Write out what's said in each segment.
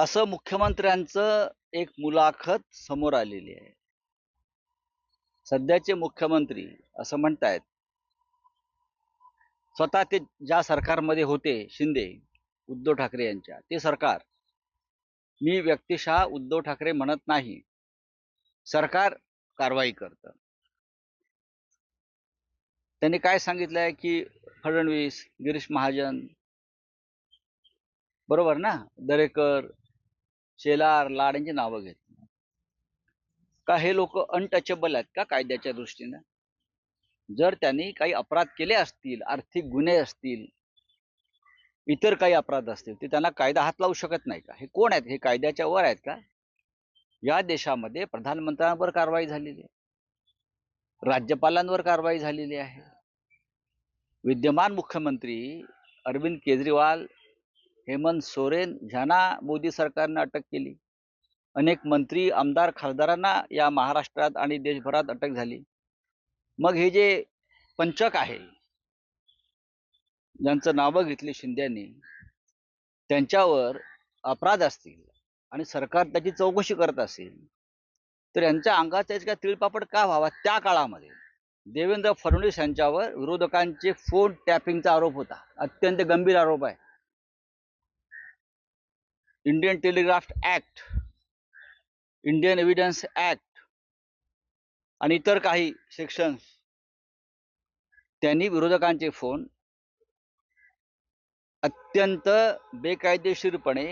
असं मुख्यमंत्र्यांचं एक मुलाखत समोर आलेली आहे. सध्याचे मुख्यमंत्री असं म्हणतायत स्वतः ते ज्या सरकारमध्ये होते शिंदे उद्धव ठाकरे यांच्या ते सरकार मी व्यक्तिशः उद्धव ठाकरे म्हणत नाही. सरकार कारवाई करतं. त्यांनी काय सांगितलंय की फडणवीस गिरीश महाजन बरोबर ना? दरेकर शेलार लाड यांची नावं घेतली. का हे लोक अनटचेबल आहेत का कायद्याच्या दृष्टीनं? जर त्यांनी काही अपराध केले असतील आर्थिक गुन्हे असतील इतर काही अपराध असतील ते त्यांना कायदा हात लावू शकत नाही का? हे कोण आहेत? हे कायद्याच्या वर आहेत का? या देशामध्ये प्रधानमंत्र्यांवर कारवाई झालेली आहे. राज्यपालांवर कारवाई झालेली आहे. विद्यमान मुख्यमंत्री अरविंद केजरीवाल हेमंत सोरेन ह्यांना मोदी सरकारनं अटक केली. अनेक मंत्री आमदार खासदारांना या महाराष्ट्रात आणि देशभरात अटक झाली. मग हे जे पंचक आहे ज्यांचं नावं घेतली शिंद्यांनी त्यांच्यावर अपराध असतील आणि सरकार त्याची चौकशी करत असेल तर यांच्या अंगाचा इतका तिळपापड का व्हावा त्या काळामध्ये? देवेंद्र फडणवीस यांच्यावर विरोधकांचे फोन टॅपिंगचा आरोप होता. अत्यंत गंभीर आरोप आहे. Indian telegraph act Indian evidence act आणि इतर काही सेक्शन्स त्यांनी विरोधकांचे फोन अत्यंत बेकायदेशीरपणे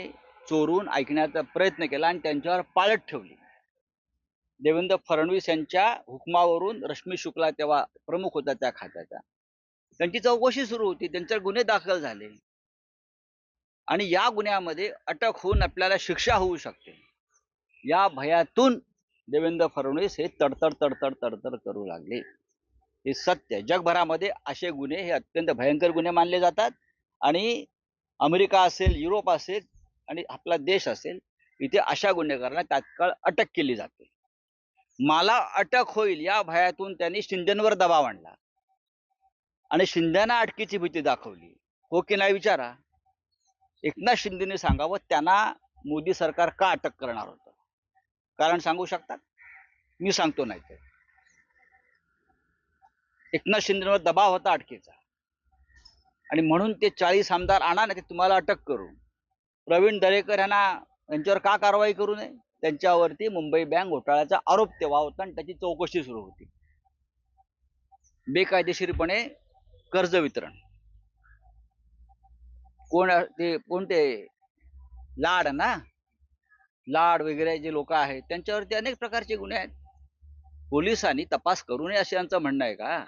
चोरून ऐकण्याचा प्रयत्न केला आणि त्यांच्यावर पाळत ठेवली. देवेंद्र फडणवीस यांच्या हुकमावरून रश्मी शुक्ला तेव्हा प्रमुख होता त्या खात्याचा त्यांची चौकशी सुरू होती. त्यांच्यावर गुन्हे दाखल झाले. आणि या गुन्ह्यामध्ये अटक होऊन आपल्याला शिक्षा होऊ शकते. या भयातून देवेंद्र फडणवीस हे तडतड तडतड तडतड करू लागले. हे सत्य. जगभरामध्ये असे गुन्हे हे अत्यंत भयंकर गुन्हे मानले जातात. आणि अमेरिका असेल युरोप असेल आणि आपला देश असेल इथे अशा गुन्हेगारांना तात्काळ अटक केली जाते. मला अटक होईल या भयातून त्यांनी शिंदेवर दबाव आणला. आणि शिंद्यांना अटकेची भीती दाखवली. हो की नाही विचारा? एकनाथ शिंदेने सांगावं त्यांना मोदी सरकार का अटक करणार होतं? कारण सांगू शकतात? मी सांगतो नाही तर एकनाथ शिंदेवर दबाव होता अटकेचा. आणि म्हणून ते चाळीस आमदार आणा ना ते तुम्हाला अटक करू. प्रवीण दरेकर यांना यांच्यावर का कारवाई करू नये? त्यांच्यावरती मुंबई बँक घोटाळ्याचा आरोप तेव्हा होता आणि त्याची चौकशी सुरू होती. बेकायदेशीरपणे कर्ज वितरण. कोण ते कोणते लाड ना? लाड वगैरे जे लोक आहेत त्यांच्यावरती अनेक प्रकारचे गुन्हे आहेत. पोलिसांनी तपास करू नये असे यांचं म्हणणं आहे का?